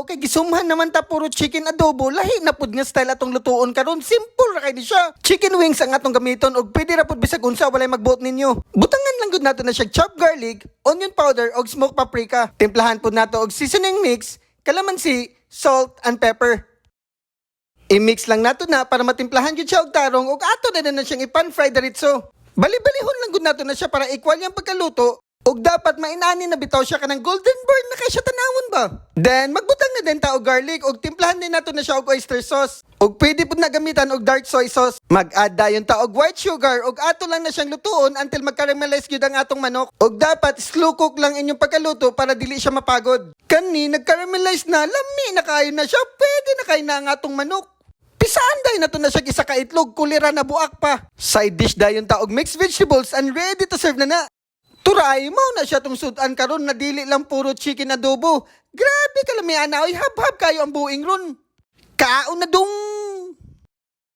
daw kay gisumhan naman ta puro chicken adobo. Lahi na pud nga style atong lutuon karon. Simple ra kay ni siya. Chicken wings ang atong gamiton og pwede ra pud bisag unsa walay magbuot ninyo. Butangan lang gud nato na siya chopped garlic onion powder og smoked paprika. Timplahan pud nato og seasoning mix kalamansi salt and pepper. I-mix lang nato na para matimplahan yun siya og tarong og ato na na siyang ipan-fry diretso. Bali-balihon lang gud nato na siya para equal yung pagkaluto og dapat mainani na bitaw siya kanang golden brown na kay siya tanawon ba. Then magbutang na din ta og garlic og timplahan din nato na siya og oyster sauce. Og pwede pud na gamitan og dark soy sauce. Mag-add dayon ta og white sugar og ato lang na siyang lutuon until mag-caramelize gyud ang atong manok. Og dapat slow cook lang inyong pagkaluto para dili siya mapagod. Kani nag-caramelize na, lami na kayo na siya, pwede na kayo na ang atong manok. Pisaan dayon na to na siya isa ka itlog, kulira na buak pa. Side dish dayon ta og mixed vegetables and ready to serve na na. Turay mo na siya tong sudan karon na dili lang puro chicken adobo. Grabe ka lami ana, oy hab-hab kayo ang buing ron. Kaon na dong!